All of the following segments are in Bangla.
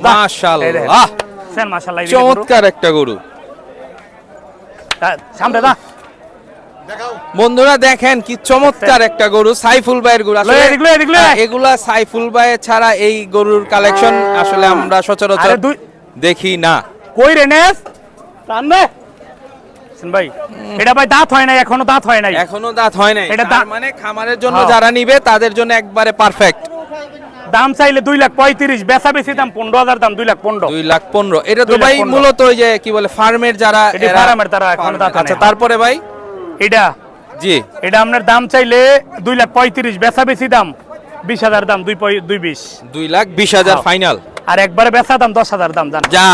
মাশাআল্লাহ। সেন মাশাআল্লাহ। চমৎকার একটা গরু। সামনে দা। বন্ধুরা দেখেন কি চমৎকার একটা গরু সাইফুল ভাইয়ের গরু। আসলে এগুলা সাইফুল ভাই ছাড়া এই গরুর কালেকশন আসলে আমরা সচরাচর দেখি না। কই রে নেস? টানবে ভাই এটা ভাই দাঁত হয় নাই এখনও দাঁত হয় নাই। এখনও দাঁত হয় নাই। এটা দাঁত- মানে খামারের জন্য হ্যাঁ। যারা নিবে তাদের জন্য একবারে পারফেক্ট দাম চাইলে দুই লাখ পঁয়ত্রিশ বেচা বেশি দাম পনেরো হাজার দাম দুই লাখ পনেরো। দুই লাখ পনেরো। এটা তো ভাই মূলত ওই যে কি বলে ফার্মের যারা ফার্মের তারা এখনও আচ্ছা তারপরে ভাই? এটা? জি। এটা আপনার দাম চাইলে দুই লাখ পঁয়ত্রিশ বেচা বেশি দাম বিশ হাজার দাম দুই দুই বিশ। দুই লাখ বিশ হাজার হ্যাঁ। ফাইনাল। আর একবারে বেচা দাম দশ হাজার দাম জান যা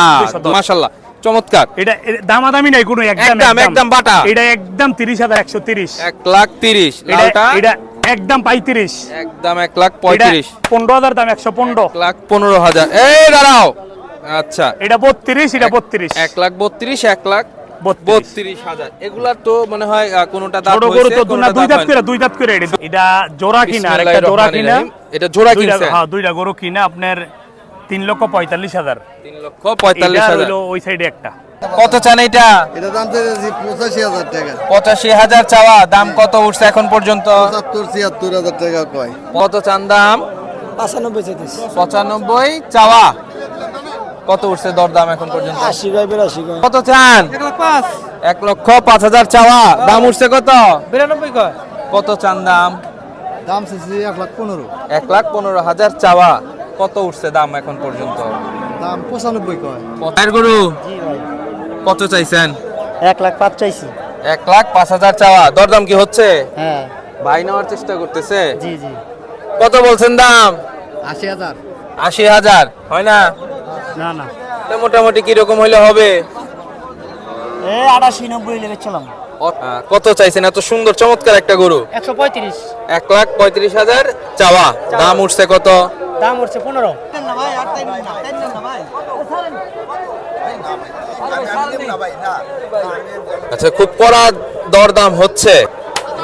মাশাল্লাহ। চমৎকার। এটা দামাদামি নাই কোনো একদম। একদম, বাটা। এটা একদম তিরিশ হাজার একশো তিরিশ। এক লাখ তিরিশ। এটা লালটা? এটা একদম পঁয়ত্রিশ। একদম এক লাখ পঁয়ত্রিশ। পনেরো হাজার দাম একশো পনেরো। লাখ পনেরো হাজার। এই দাঁড়াও। আচ্ছা। এটা বত্রিশ এটা বত্রিশ। এক লাখ বত্রিশ এক লাখ বত্রিশ। হাজার। এগুলার তো মনে হয় কোনোটা হয়েছে, দুই দাঁত করে দুই দাঁত করে এটা। জোড়া কিনা আর একটা জোড়া কিনা। এটা জোড়া হ্যাঁ দুইটা গরু কিনা আপনার তিন লক্ষ পঁয়তাল্লিশ হাজার। তিন লক্ষ পঁয়তাল্লিশ হাজার। ওই সাইডে একটা। কত চান এটা এটা দাম চাইছি পঁচাশি হাজার টাকা। পঁচাশি হাজার চাওয়া দাম কত উঠছে এখন পর্যন্ত? পঁচাত্তর ছিয়াত্তর হাজার টাকা কয়। কত চান দাম? পাঁচানব্বই চাইতেছি। পঁচানব্বই চাওয়া। কত উঠছে দরদাম এখন পর্যন্ত? আশি কয় বিরাশি কত চান? এক লক্ষ পাঁচ হাজার চাওয়া। দাম উঠছে কত? বিরানব্বই কয়। কত চান দাম? দাম চাইছি এক লাখ পনেরো। এক লাখ পনেরো হাজার চাওয়া। কত উঠছে দাম এখন পর্যন্ত? দাম পঁচানব্বই কয়। এর গরু কত চাইছেন? এক লাখ পাঁচ চাইছি। এক লাখ পাঁচ হাজার চাওয়া। দরদাম কি হচ্ছে? হ্যাঁ। ভাই নেওয়ার চেষ্টা করতেছে? জি জি। কত বলছেন দাম? আশি হাজার। আশি হাজার হয় না? না না। তো মোটামুটি কীরকম হইলে হবে? এ আটাশি নব্বই লেগেছিলাম কত চাইছেন? এত সুন্দর চমৎকার একটা গরু। একশো পঁয়ত্রিশ। এক লাখ পঁয়ত্রিশ হাজার চাওয়া। দাম উঠছে কত? দাম উঠছে পনেরো। আচ্ছা খুব কড়া দরদাম হচ্ছে।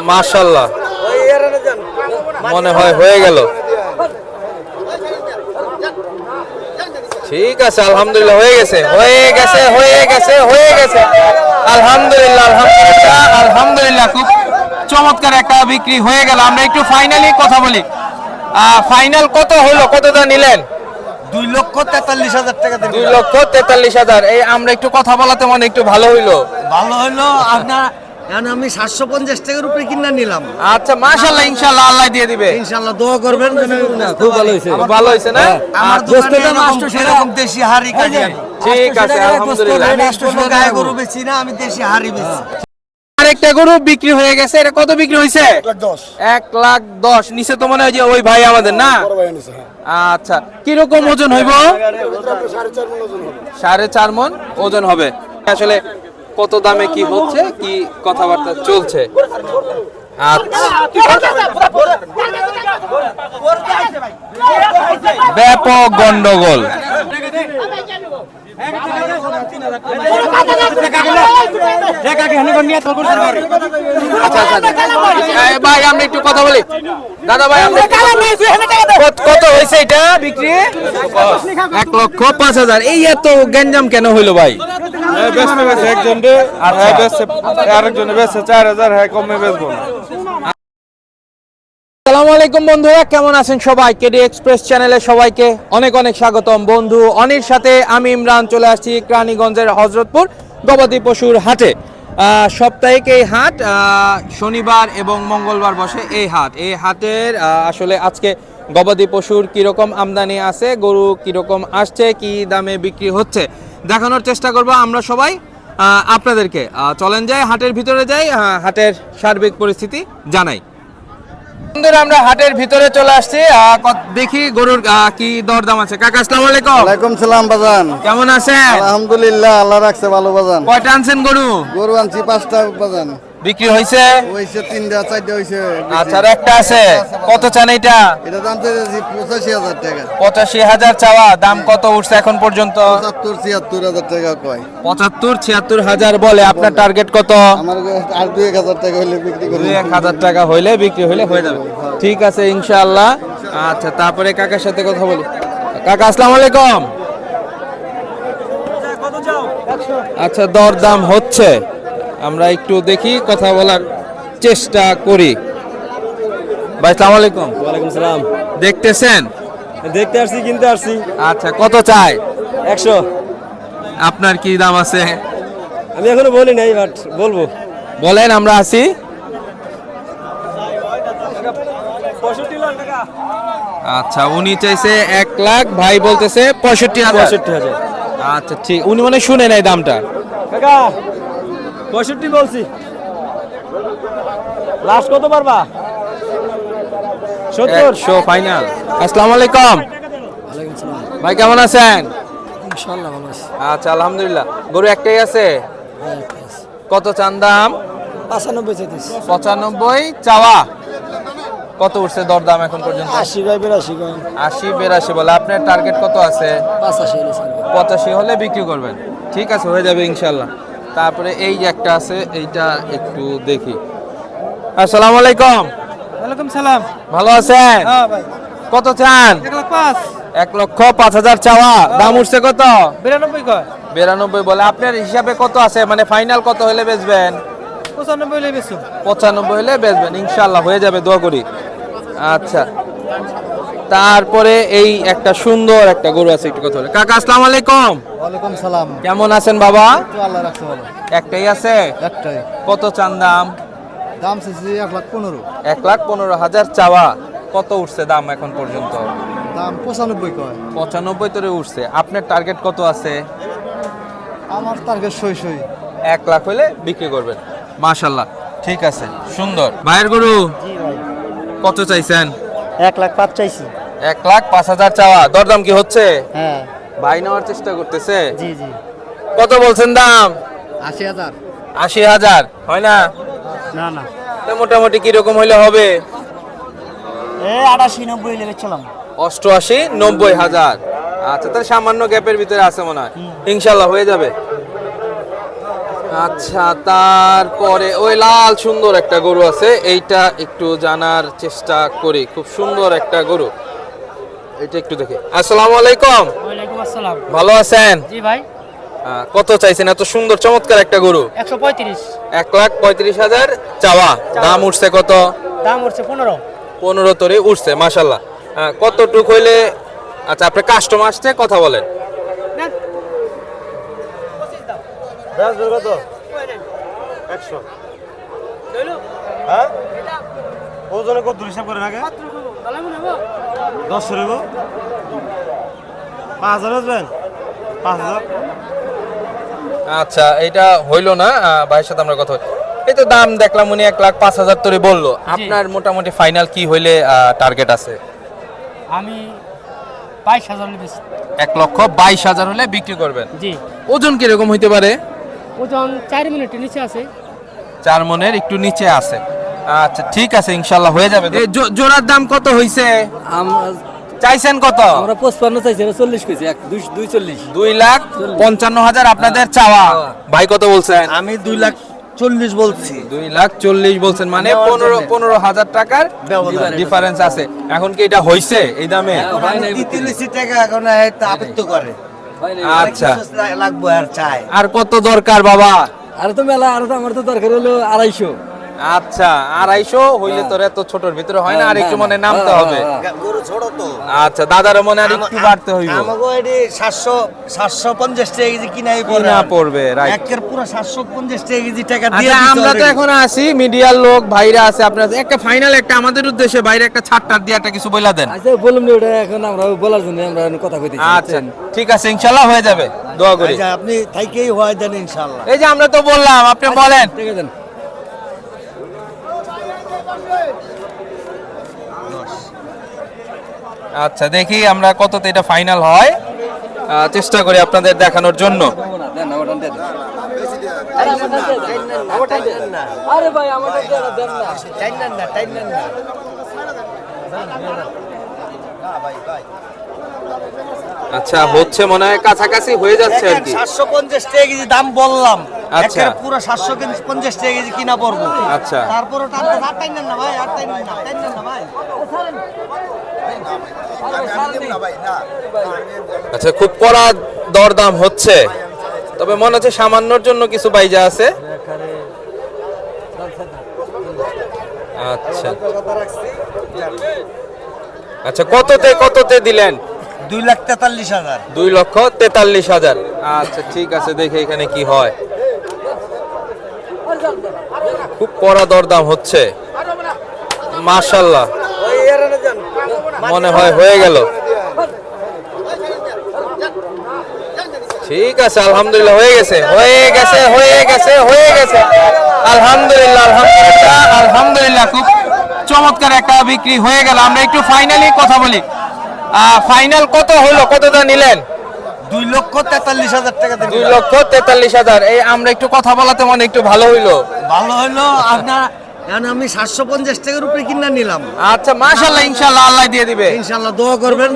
মাশাল্লাহ মনে হয় হয়ে গেল। ঠিক আছে, আলহামদুলিল্লাহ, হয়ে গেছে। হয়ে গেছে হয়ে গেছে হয়ে গেছে। আলহামদুলিল্লাহ আলহামদুলিল্লাহ আলহামদুলিল্লাহ, খুব চমৎকার একটা বিক্রি হয়ে গেল। আমরা একটু ফাইনালি কথা বলি। ফাইনাল কত হলো? কতটা নিলেন? দুই লক্ষ তেতাল্লিশ হাজার টাকা দিন। দুই লক্ষ তেতাল্লিশ হাজার। এই আমরা একটু কথা বলাতে মনে একটু ভালো হইল। ভালো হলো আপনার এখন আমি সাতশো পঞ্চাশ টাকার উপরে কিনা নিলাম। আচ্ছা মাশাল্লাহ ইনশাল্লাহ আল্লাহ দিয়ে দিবে। ইনশাল্লাহ দোয়া করবেন খুব ভালো হয়েছে খুব ভালো হয়েছে না? আমার আচ্ছা, দোস্ত এরকম দেশি হাড়ি কাটি আমি। ঠিক আছে আলহামদুলিল্লাহ। আমি কোনো গায়ে গরু বেচি না আমি দেশি হাড়ি বেচি। আরেকটা গরু বিক্রি হয়ে গেছে এটা কত বিক্রি হয়েছে? এক লাখ দশ। নিচে তো মনে হয় যে ওই ভাই আমাদের না? আচ্ছা কীরকম ওজন হইব? সাড়ে চার মন ওজন হবে। আসলে কত দামে কি হচ্ছে, কি কথাবার্তা চলছে? আচ্ছা। ব্যাপক গন্ডগোল। ভাই আমরা একটু কথা বলি দাদা ভাই কত- হয়েছে এটা বিক্রি এক লক্ষ পাঁচ হাজার। এই এত গ্যাঞ্জাম কেন হইল ভাই? বেচতে বেচে একজন হ্যাঁ আরেকজনে বেচছে চার হাজার হ্যাঁ কমে বেচবো না। আসসালামু আলাইকুম বন্ধুরা, কেমন আছেন সবাই? কেডি এক্সপ্রেস চ্যানেলে সবাইকে অনেক অনেক স্বাগতম। বন্ধু অনির সাথে আমি ইমরান, চলে আসছি ক্রানীগঞ্জের হজরতপুর গবাদি পশুর হাটে। সাপ্তাহিক এই হাট শনিবার এবং মঙ্গলবার বসে এই হাট। এই হাটের আসলে আজকে গবাদি পশুর কীরকম আমদানি আছে, গরু কীরকম আসছে, কি দামে বিক্রি হচ্ছে, দেখানোর চেষ্টা করব আমরা সবাই। আপনাদেরকে চলেন যাই, হাটের ভিতরে যাই হাটের সার্বিক পরিস্থিতি জানাই। বন্ধুরা আমরা হাটের ভিতরে চলে আসছি। দেখি গরুর কি দরদাম আছে। কাকা আসসালামু আলাইকুম। ওয়ালাইকুম সালাম বাজান। কেমন আছেন? আলহামদুলিল্লাহ আল্লাহ রাখছে ভালো বাজান। কয়টা আনছেন গরু? গরু আনছি পাঁচটা বাজান। বিক্রি হয়েছে? হয়েছে তিনটা চারটা হয়েছে আচ্ছা একটা আছে। কত চান এটা এটা দাম চাইছি পঁচাশি হাজার টাকা। পঁচাশি হাজার চাওয়া। দাম কত উঠছে এখন পর্যন্ত? পঁচাত্তর ছিয়াত্তর হাজার টাকা কয়। পঁচাত্তর ছিয়াত্তর হাজার বলে। আপনার টার্গেট কত? আমার আর দুই এক হাজার টাকা হলে বিক্রি করি। দুই এক হাজার টাকা হইলে বিক্রি হইলে হয়ে যাবে। ঠিক আছে ইনশাআল্লাহ। আচ্ছা তারপরে কাকার সাথে কথা বলি। কাকা আসসালামু আলাইকুম। আচ্ছা দরদাম হচ্ছে। আমরা একটু দেখি কথা বলার চেষ্টা করি। ভাই সালাম আলাইকুম। ওয়ালাইকুম সালাম। দেখতেছেন? দেখতে আসছি কিনতে আসছি। আচ্ছা কত চাই? একশো। আপনার কি দাম আছে? আমি এখনও বলি নাই বাট বলব। বলেন আমরা আছি। আচ্ছা উনি চাইছে এক লাখ ভাই বলতেছে পঁয়ষট্টি হাজার। পঁয়ষট্টি হাজার। আচ্ছা ঠিক। উনি মনে শুনে নাই দামটা। কাকা পঁয়ষট্টি বলছি। লাস্ট কত পারবা? সত্তর। একশো ফাইনাল আসসালামু আলাইকুম। ভাই কেমন আছেন? ইনশাল্লাহ ভালো আছি। আচ্ছা আলহামদুলিল্লাহ। গরু একটাই আছে? কত চান দাম? পাঁচানব্বই পঁচানব্বই। চাওয়া? কত উঠছে দরদাম এখন পর্যন্ত? আশি বিরাশি আশি বেরাশি বলে। আপনার টার্গেট কত আছে? পঁচাশি হলে বিক্রি করবেন। ঠিক আছে হয়ে যাবে ইনশাল্লাহ তারপরে এই যে একটা আছে এইটা একটু দেখি। আসসালামু আলাইকুম। ওয়ালাইকুম সালাম। ভালো আছেন? হ্যাঁ ভাই। কত চান? এক লক্ষ পাঁচ হাজার চাওয়া। দাম উঠছে কত? বিরানব্বই কয়। বিরানব্বই বলে। আপনার হিসাবে কত আছে? মানে ফাইনাল কত হলে বেচবেন? পঁচানব্বই হলে বেশি পঁচানব্বই হলে বেচবেন। ইনশাল্লাহ হয়ে যাবে দোয়া করি। আচ্ছা। তারপরে এই একটা সুন্দর একটা গরু আছে একটু কথা বলে। কাকা আসসালামু আলাইকুম। ওয়ালাইকুম সালাম। কেমন আছেন বাবা? আল্লাহ রাখছে ভালো। একটাই আছে? একটাই। কত চান দাম? দাম চাইছি এক লাখ পনেরো। এক লাখ পনেরো হাজার চাওয়া। কত উঠছে দাম এখন পর্যন্ত? দাম পঁচানব্বই কয়। পঁচানব্বই তোরে উঠছে। আপনার টার্গেট কত আছে? আমার টার্গেট সই সই। এক লাখ হলে বিক্রি করবেন। মাশাল্লাহ ঠিক আছে। সুন্দর। ভাইয়ের গরু? কত চাইছেন? এক লাখ পাঁচ চাইছি। এক লাখ পাঁচ হাজার চাওয়া। দরদাম কি হচ্ছে? হ্যাঁ। ভাই নেওয়ার চেষ্টা করতেছে? জি জি। কত বলছেন দাম? আশি হাজার। আশি হাজার। হয় না? না না। মোটামুটি কীরকম হইলে হবে? আটাশি নব্বই লেগেছিলাম অষ্টআশি নব্বই হাজার। আচ্ছা তাহলে সামান্য গ্যাপের ভিতরে আছে মনে হয়। ইনশাল্লাহ হয়ে যাবে। আচ্ছা তারপরে ওই লাল সুন্দর একটা গরু আছে। এইটা একটু জানার চেষ্টা করি। খুব সুন্দর একটা গরু। এটা একটু দেখে। আসসালামু আলাইকুম। ওয়ালাইকুম আসসালাম। ভালো আছেন? জি ভাই। কত চাইছেন? এত সুন্দর চমৎকার একটা গরু। একশো পঁয়ত্রিশ। এক লাখ পঁয়ত্রিশ হাজার চাওয়া। দাম উঠছে কত? দাম হচ্ছে পনেরো। পনেরো তরে উঠছে মাসাল্লাহ কতটুক হইলে আচ্ছা আপনি কাস্টমার আসছে কথা বলেন। কত একশো। হ্যাঁ? ওজনে কত? হিসাব করেন আগে। দশশো রেবো পাঁচ হাজার আসবেন পাঁচ হাজার। আচ্ছা এটা হইল না? ভাইয়ের সাথে আমরা কথা। এই তো দাম দেখলাম উনি এক লাখ পাঁচ হাজার তরে বলল। আপনার মোটামুটি ফাইনাল কি হইলে টার্গেট আছে? আমি বাইশ হাজার এক লক্ষ বাইশ হাজার হলে বিক্রি করবেন। জি। ওজন কীরকম হইতে পারে? ওজন চার মিনিটের নিচে আছে। চার মনের একটু নিচে আছে। আচ্ছা ঠিক আছে ইনশাল্লাহ হয়ে যাবে। এই জো- জোড়ার দাম কত হইছে? চাইছেন কত? আমরা পঁচপান্ন চাইছি চল্লিশ কেজি এক দুই দুই চল্লিশ। দুই লাখ পঞ্চান্ন হাজার আপনাদের চাওয়া। ভাই কত বলছেন? আমি দুই লাখ চল্লিশ বলছি। দুই লাখ চল্লিশ বলছেন মানে নেওয়ার পনেরো জন্যে। পনেরো হাজার টাকার ব্যবধান। ডিফারেন্স আছে। এখন কি এটা হইছে এই দামে? তিরিশ টাকা এখন আবৃত্ত করে। আচ্ছা। লাগবো আর চাই। আর কত দরকার বাবা? আর তো মেলা আর তো আমার তো দরকার হলো আড়াইশো। আচ্ছা আড়াইশো হইলে তোর এত ছোটর ভিতরে হয় না আর একটু মনে নামতে হবে। গরু ছোট তো। আচ্ছা দাদার মনে আর একটু বাড়তে হইব। এটি সাতশো সাতশো পঞ্চাশ টাকা কেজি কিনাই পড়ে কিনা পড়বে। রাইট একের পুরো সাতশো পঞ্চাশ টাকা কেজি টাকা দিয়ে আচ্ছা আমরা তো এখন আসি মিডিয়ার লোক ভাইরা আছে আপনার একটা ফাইনাল একটা আমাদের উদ্দেশ্যে বাইরে একটা ছাড়টার দিয়ে একটা কিছু বইলা দেন। আচ্ছা বললাম না ওটা এখন আমরা বলার জন্য আমরা কথা কইতেছি আচ্ছা ঠিক আছে ইনশাল্লাহ হয়ে যাবে দোয়া করি। আচ্ছা, আপনি থাইকেই হয় দেন ইনশাল্লাহ। এই যে আমরা তো বললাম আপনি বলেন। ঠিক আছে। আচ্ছা দেখি আমরা কততে এটা ফাইনাল হয়। চেষ্টা করি আপনাদের দেখানোর জন্য। ভাই আমারটা দেন দেন না আচ্ছা হচ্ছে মনে হয় কাছাকাছি হয়ে যাচ্ছে আর কি। সাতশো পঞ্চাশ টাকা কেজি দাম বললাম। আচ্ছা। পুরো সাতশো পঞ্চাশ টাকা কেজি কিনা পড়ব। আচ্ছা। তারপরে টানতে আর টাইনেন না ভাই আর টাইনেন না টাইনেন না ভাই। আচ্ছা খুব কড়া দরদাম হচ্ছে। তবে মনে হচ্ছে সামান্যর জন্য কিছু বাইজা আছে। আচ্ছা। আচ্ছা কততে কততে দিলেন? দুই লাখ তেতাল্লিশ হাজার। দুই লক্ষ তেতাল্লিশ হাজার। আচ্ছা ঠিক আছে দেখে এখানে কি হয়। খুব কড়া দরদাম হচ্ছে। মাশাল্লাহ মনে হয় হয়ে গেল। ঠিক আছে আলহামদুলিল্লাহ হয়ে গেছে। হয়ে গেছে হয়ে গেছে হয়ে গেছে। আলহামদুলিল্লাহ আলহামদুলিল্লাহ। আলহামদুলিল্লাহ খুব চমৎকার একটা বিক্রি হয়ে গেল। আমরা একটু ফাইনালি কথা বলি। ফাইনাল কত হলো? কতটা নিলেন? দুই লক্ষ তেতাল্লিশ হাজার টাকা দুই লক্ষ তেতাল্লিশ হাজার। এই আমরা একটু কথা বলাতে মানে একটু ভালো হইল? ভালো হলো আপনার আমি সাতশো পঞ্চাশ টাকার উপরে কিনা নিলাম। আচ্ছা মাশাল্লাহ ইনশাল্লাহ আল্লাহ দিয়ে দিবে। ইনশাল্লাহ দোয়া করবেন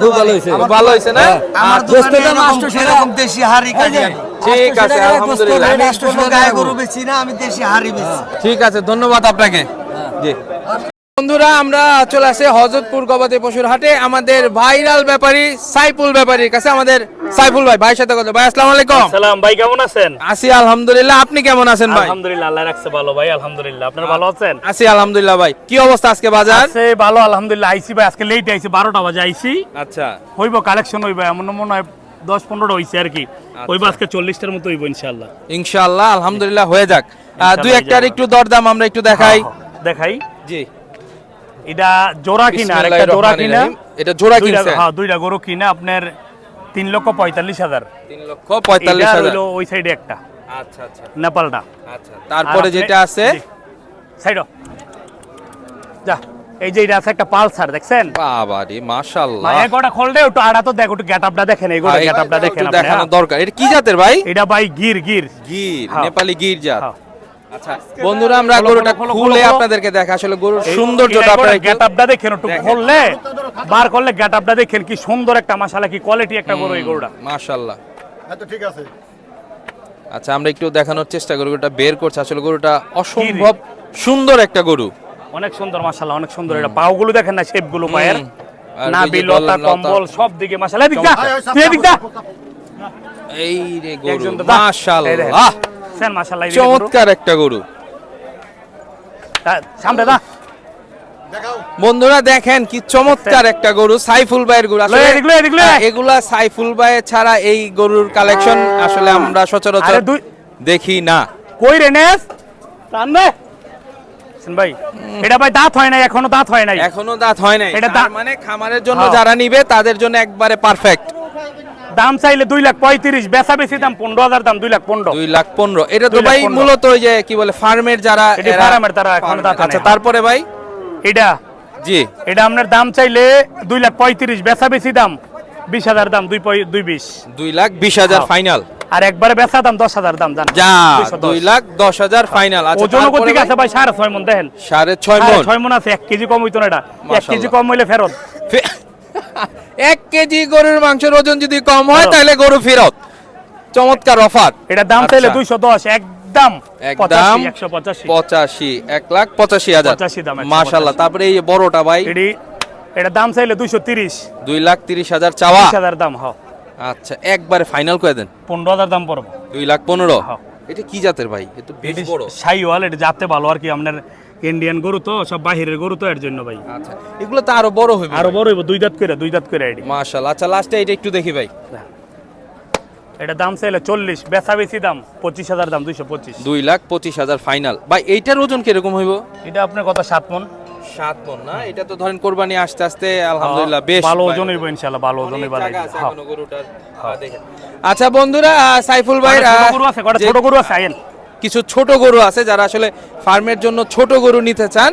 খুব ভালো হয়েছে। ভালো হয়েছে না? আমার দোকানে আটশো টাকা। এরকম দেশি হাড়ি কাজে ঠিক আছে আলহামদুলিল্লাহ। আমি কোনো গায়ে গরু বেচি না আমি দেশি হাড়ি বেচি। ঠিক আছে ধন্যবাদ আপনাকে। জি। বন্ধুরা আমরা চলে আসে হজরতপুর গবাদি পশুর হাটে। আমাদের ভাইরাল ব্যাপারী সাইফুল ব্যাপারীর কাছে। আমাদের সাইফুল ভাই ভাইয়ের সাথে কথা ভাই আসসালামু আলাইকুম। সালাম ভাই কেমন আছেন? আছি আলহামদুলিল্লাহ। আপনি কেমন আছেন ভাই? আলহামদুলিল্লাহ আল্লাহ রাখছে ভালো ভাই আলহামদুলিল্লাহ। আপনারা ভালো আছেন? আছি আলহামদুলিল্লাহ ভাই। কি অবস্থা আজকে বাজার? আছে ভালো আলহামদুলিল্লাহ। আইসি ভাই আজকে লেট আইসি বারোটা বাজে আইছি। আচ্ছা। হইব কালেকশন হইব এমন মনে হয় দশ পনেরোটা হইছে আর কি। হইব আজকে চল্লিশটার মতো হইব ইনশাল্লাহ ইনশাআল্লাহ আলহামদুলিল্লাহ হয়ে যাক। দুই একটার একটু দরদাম আমরা একটু দেখাই। দেখাই। জি। এটা জোড়া কিনা একটা জোড়া কিনা? এটা জোড়া কিনছে হ্যাঁ দুইটা গরু কিনা আপনার তিন লক্ষ পঁয়তাল্লিশ হাজার। তিন লক্ষ পঁয়তাল্লিশ হাজার। ওই সাইডে একটা আচ্ছা আচ্ছা। নেপালটা। আচ্ছা তারপরে যেটা আছে। সাইড। যা এই যে এটা আছে একটা পালসার দেখছেন? বাবা রে মাশাআল্লাহ। ভাই গোটা একটু আড়া তো দেখ একটু গেটআপটা দেখেন এই গোটা গেটআপটা দেখেন আপনি, দেখানো হ্যাঁ। দরকার। এটা কি জাতের ভাই? এটা ভাই গির গির। গির হ্যাঁ। নেপালি গির জাত। হ্যাঁ। আচ্ছা বন্ধুরা আমরা গরুটা খোলো, আপনাদেরকে দেখা আসলে গরুর সৌন্দর্যটা আপনারা গোটা গেটআপটা দেখেন একটু খুললে বার করলে গেটআপটা দেখেন কি সুন্দর একটা মাশাআল্লাহ কি কোয়ালিটি একটা গরু এই গরুটা। মাশাআল্লাহ। আচ্ছা আমরা একটু দেখানোর চেষ্টা করি গরুটা বের করছে। আসলে গরুটা অসম্ভব সুন্দর একটা গরু। অনেক সুন্দর মাশাআল্লাহ অনেক সুন্দর। এটা পাওগুলো দেখেন না শেপগুলো পায়ের? আর না বিলতা লতা। কম্বল সব দিকে মাশাআল্লাহ এদিক যা চমৎকার। তুই এদিক যা। এই রে গরু। মাশাআল্লাহ। সেন মাশাআল্লাহ। চমৎকার একটা গরু। সামনে দা বন্ধুরা দেখেন কি চমৎকার একটা গরু সাইফুল ভাইয়ের গরু। আসলে এগুলা সাইফুল ভাই ছাড়া এই গরুর কালেকশন আসলে আমরা সচরাচর দেখি না। কই রে নেস? টানবে ভাই এটা ভাই দাঁত হয় নাই এখনও দাঁত হয় নাই। এখনও দাঁত হয় নাই। এটা দাঁত- মানে খামারের জন্য হ্যাঁ। যারা নিবে তাদের জন্য একবারে পারফেক্ট দাম চাইলে দুই লাখ পঁয়ত্রিশ বেচা বেশি দাম পনেরো হাজার দাম দুই লাখ পনেরো। দুই লাখ পনেরো। এটা তো ভাই মূলত ওই যে কি বলে ফার্মের যারা ফার্মের তারা এখনও আচ্ছা তারপরে ভাই? এটা? জি। এটা আপনার দাম চাইলে দুই লাখ পঁয়ত্রিশ বেচা বেশি দাম বিশ হাজার দাম দুই দুই বিশ। দুই লাখ বিশ হাজার হ্যাঁ। ফাইনাল। আর একবারে বেচা দাম দশ হাজার দাম জান যা দুই লাখ দশ হাজার ফাইনাল। আচ্ছা ওজন তারপরে আছে ভাই? সাড়ে ছয় মন দেখেন। সাড়ে ছয় মন। ছয় মন আছে এক কেজি কম হইতো না এটা। এক কেজি কম হইলে ফেরত। এক কেজি গরুর মাংসের ওজন যদি কম হয় তাহলে গরু ফেরত। চমৎকার অফার। এটা দাম চাইলে আচ্ছা। দুইশো দশ একদম একদম পঁচাশি এক লাখ পঁচাশি হাজার। 85 দাম, 185 মাশাল্লাহ তারপরে এই বড়টা ভাই। এটা দাম চাইলে দুইশো তিরিশ। দুই লাখ তিরিশ হাজার চাওয়া। হাজার দাম হ আচ্ছা একবারে ফাইনাল করে দেন। পনেরো হাজার দাম পড়ব। দুই লাখ পনেরো। হ্যাঁ। এটা কি জাতের ভাই? এ তো বেশ বড়। সাইওয়াল এটা যাতে ভালো আর কি আপনার ইন্ডিয়ান গরু তো সব বাহিরের গরু তো এর জন্য ভাই। আচ্ছা এগুলো তো আরও বড় হইবে। আরও বড় হইব দুই দাঁত করে দুই দাঁত করে এটি মাশাল্লাহ আচ্ছা লাস্টে এটা একটু দেখি ভাই। এটা দাম চাইলে চল্লিশ বেচা বেশি দাম পঁচিশ হাজার দাম দুইশো পঁচিশ। দুই লাখ পঁচিশ হাজার ফাইনাল ভাই এইটার ওজন কীরকম হইব? এটা আপনার কথা সাত মন। সাত মন না? এটা তো ধরেন কোরবানি আস্তে আস্তে আলহামদুলিল্লাহ বেশ ভালো। ওজন হইব ইনশাল্লাহ ভালো ওজন হইব। হ্যাঁ। দেখেন। আচ্ছা বন্ধুরা সাইফুল ভাই গরু আছে কটা ছোট গরু আছে আইন কিছু ছোট গরু আছে যারা আসলে ফার্মের জন্য ছোট গরু নিতে চান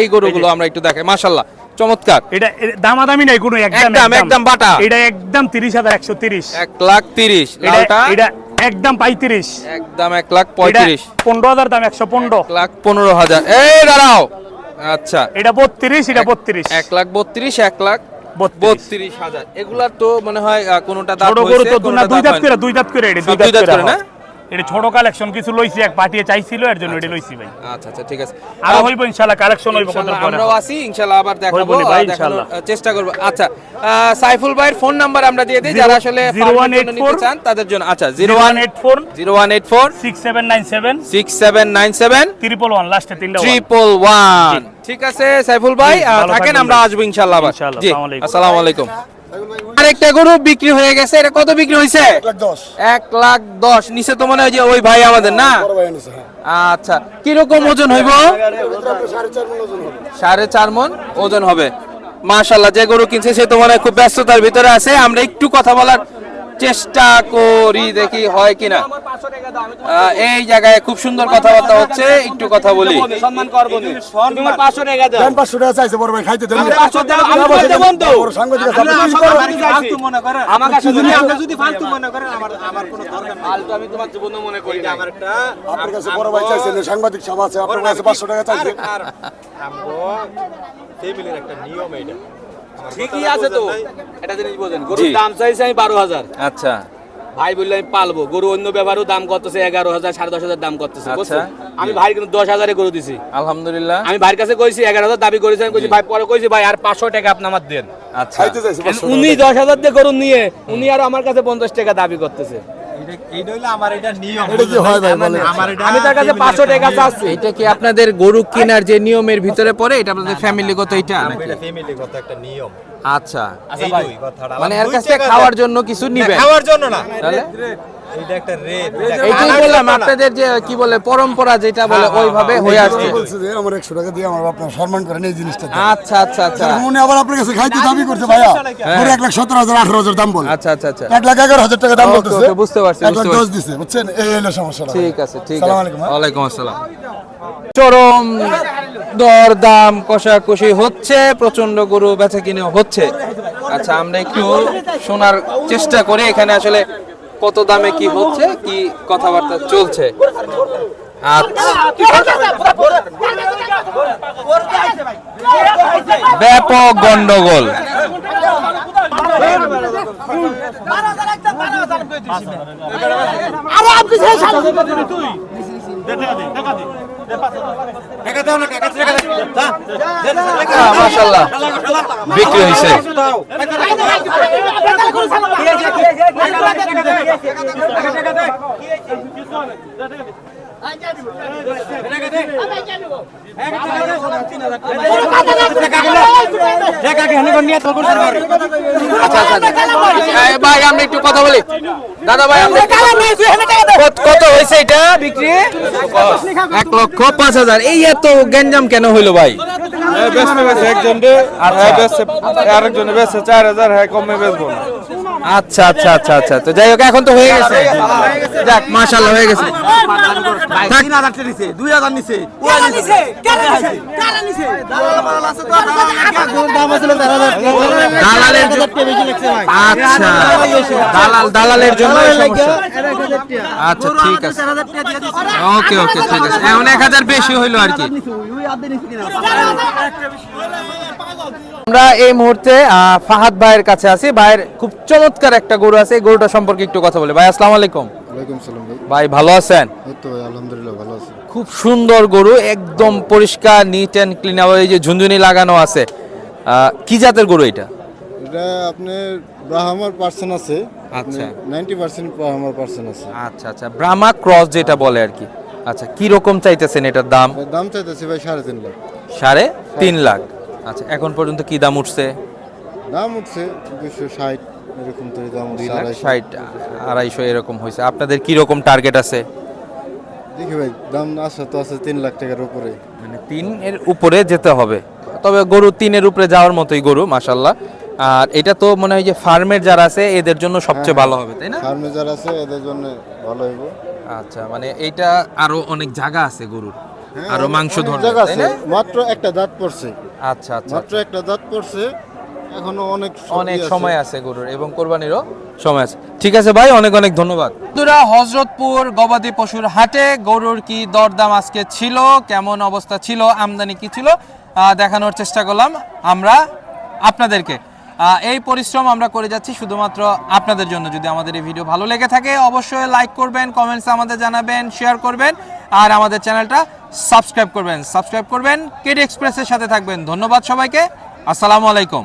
এই গরুগুলো আমরা একটু দেখাই। মাশাল্লাহ চমৎকার। এটা দামাদামি নাই কোনো একদম একদম, বাটা। এটা একদম তিরিশ হাজার একশো তিরিশ। এক লাখ তিরিশ। লালটা এটা একদম পঁয়ত্রিশ। একদম এক লাখ পঁয়ত্রিশ। পনেরো হাজার দাম একশো পনেরো। এক লাখ পনেরো হাজার। এই দাঁড়াও। আচ্ছা। এটা বত্রিশ এটা বত্রিশ। এক লাখ বত্রিশ এক লাখ বত্রিশ। হাজার। এগুলা তো মনে হয় কোনোটা দাঁত দুই দাঁত করে দুই দাঁত করে দুই দাঁত করে না? এটা ছোট কালেকশন কিছু লইছি এক পার্টিয়ে চাইছিল এর জন্য এটা লইছি ভাই। আচ্ছা আচ্ছা ঠিক আছে। আরও হইব ইনশাআল্লাহ কালেকশন হইব কত আমরাও আছি ইনশাআল্লাহ আবার দেখাবো ভাই, ইনশাআল্লাহ। চেষ্টা করব। আচ্ছা সাইফুল ভাইয়ের ফোন নাম্বার আমরা দিয়ে দিই যারা আসলে নিতে চান তাদের জন্য আচ্ছা zero zero one one eight four zero one eight four six seven nine seven six seven nine seven triple one লাস্টে তিনটা ঠিক আছে সাইফুল ভাই থাকেন আমরা। আসব ইনশাআল্লাহ আবার। ইনশাআল্লাহ, জি আসসালামু আলাইকুম। আরেকটা গরু বিক্রি হয়ে গেছে। এটা কত বিক্রি হয়েছে? এক লাখ দশ। নিচে তো মনে হয় যে ওই ভাই আমাদের না? আচ্ছা কীরকম ওজন হইব? সাড়ে চার মন ওজন হবে। মাশাল্লাহ যে গরু কিনছে সে তো মনে হয় খুব ব্যস্ততার ভিতরে আছে। আমরা একটু কথা বলার চেষ্টা করি দেখি হয় কিনা। এই জায়গায় খুব সুন্দর কথাবার্তা হচ্ছে একটু কথা বলি। পাঁচশো টাকা চাইছে বড় ভাই খাইতে দেন। সাংবাদিক আপনার বড় ভাই চাইছে সাংবাদিক সভা আছে আপনার কাছে পাঁচশো টাকা চাইছে। ঠিকই আছে তো। একটা জিনিস বোঝেন গরুর দাম চাইছে আমি বারো হাজার। আচ্ছা। ভাই বললে আমি পালবো। গরু অন্য ব্যাপারেও দাম করতেছে এগারো হাজার সাড়ে দশ হাজার দাম করতেছে আচ্ছা। আমি ভাই কিন্তু দশ হাজারে গরু দিছি। আলহামদুলিল্লাহ। আমি ভাইয়ের কাছে কইছি এগারো হাজার দাবি করেছি আমি কইছি ভাই পরে কইছি ভাই আর পাঁচশো টাকা আপনি আমার দেন। আচ্ছা। উনি দশ হাজার দিয়ে গরু নিয়ে উনি আর আমার কাছে পঞ্চাশ টাকা দাবি করতেছে। এটা কি ভাই বলেন। আমি তার কাছে পাঁচশো টাকা চাচ্ছি। এটা কি আপনাদের গরু কেনার যে নিয়মের ভিতরে পড়ে এটা আপনাদের ফ্যামিলিগত এটা নাকি? আচ্ছা। মানে এর কাছ থেকে খাওয়ার জন্য কিছু নিবে খাওয়ার জন্য না। তাহলে? এটা একটা রেট এইটাই বললাম আপনাদের যে কি বলে পরম্পরা যেটা বলে ওইভাবে হয়ে আসছে। বলছে যে আমার একশো টাকা দিয়ে আমার আপনার সম্মান করেন এই জিনিসটা আচ্ছা আচ্ছা আচ্ছা। মনে আবার আপনার কাছে খাইতে দাবি করছে ভাইয়া। পুরো এক লাখ সতেরো হাজার আঠারো হাজার দাম বল। আচ্ছা আচ্ছা আচ্ছা। এক লাখ এগারো হাজার টাকা দাম বলতেছে। ওকে, বুঝতে পারছি, বুঝতে দশ পারছি। দিছে বুঝছেন? এই হলো সমস্যাটা ঠিক আছে ঠিক সালাম আছে আলাইকুম, হ্যাঁ। ওয়ালাইকুম আসসালাম। চরম দর দাম কষাকষি হচ্ছে প্রচণ্ড গরু বেচা কিনে হচ্ছে। আচ্ছা আমরা একটু শোনার চেষ্টা করি এখানে আসলে কত দামে কি হচ্ছে কি কথাবার্তা চলছে? ব্যাপক গন্ডগোল। মাশাআল্লাহ। বিক্রি হয়েছে? ভাই, আমরা একটু কথা বলি। দাদা ভাই কত- হয়েছে এটা বিক্রি? এক লক্ষ পাঁচ হাজার। এই এত গ্যাঞ্জাম কেন হইল ভাই? বেচতে বেচে একজন রে বেচছে আরেকজনে বেচছে চার হাজার হ্যাঁ কমে বেচবো না। আচ্ছা আচ্ছা আচ্ছা আচ্ছা। তো যাই হোক এখন তো হয়ে গেছে। যাক মাশাআল্লাহ হয়ে গেছে। থাক। দালালের জ- আচ্ছা। দালাল দালালের জন্য আচ্ছা ঠিক আছে। ওকে ওকে ঠিক আছে। এখন এক হাজার বেশি হইল আর কি। আমরা এই মুহূর্তে ফাহাদ ভাইয়ের কাছে আছি। ভাইয়ের খুব চমৎকার একটা গরু আছে। এই গরুটা সম্পর্কে একটু কথা বলি। ভাই আসসালামু আলাইকুম। ভাই। ভালো আছেন? আলহামদুলিল্লাহ ভালো আছি। খুব সুন্দর গরু একদম পরিষ্কার নিট অ্যান্ড ক্লিন আবার এই যে ঝুনঝুনি লাগানো আছে। কি জাতের গরু এটা? এটা আপনার ব্রাহ্মার আছে। আচ্ছা। পার্সেন্ট ব্রাহ্মার পার্সন আছে। আচ্ছা আচ্ছা। ব্রাহ্মা ক্রস যেটা বলে আর কি। আচ্ছা কি রকম চাইতেছেন এটার দাম? দাম চাইতেছি ভাই সাড়ে তিন লাখ। সাড়ে তিন লাখ। আচ্ছা এখন পর্যন্ত কি দাম উঠছে? দাম উঠছে দুশো ষাট এরকম তো দাম দুই লাখ। ষাট আড়াইশো এরকম হয়েছে। আপনাদের কি রকম টার্গেট আছে? দেখি ভাই দাম আসা তো আছে তিন লাখ টাকার উপরে। মানে তিন এর উপরে যেতে হবে। তবে গরু তিনের উপরে যাওয়ার মতোই গরু মাসাল্লাহ আর এটা তো মনে হয় যে ফার্মের যারা আছে এদের জন্য সবচেয়ে ভালো হবে তাই না? ফার্মে যারা আছে এদের জন্য ভালো হইব। আচ্ছা মানে এটা আরও অনেক জায়গা আছে গরুর। হ্যাঁ, আর মাংস ধরে জায়গা আছে মাত্র একটা দাঁত পড়ছে। আচ্ছা আচ্ছা মাত্র আচ্ছা। একটা দাঁত পড়ছে এখনও অনেক অনেক সময় আছে গরুর এবং কোরবানিরও সময় আছে। ঠিক আছে ভাই অনেক অনেক ধন্যবাদ। বন্ধুরা হজরতপুর গবাদি পশুর হাটে গরুর কি দরদাম আজকে ছিল কেমন অবস্থা ছিল আমদানি কি ছিল দেখানোর চেষ্টা করলাম আমরা আপনাদেরকে। এই পরিশ্রম আমরা করে যাচ্ছি শুধুমাত্র আপনাদের জন্য। যদি আমাদের এই ভিডিও ভালো লেগে থাকে অবশ্যই লাইক করবেন কমেন্টস আমাদের জানাবেন শেয়ার করবেন আর আমাদের চ্যানেলটা সাবস্ক্রাইব করবেন। সাবস্ক্রাইব করবেন। কেডি এক্সপ্রেসের সাথে থাকবেন। ধন্যবাদ সবাইকে। আসসালামু আলাইকুম।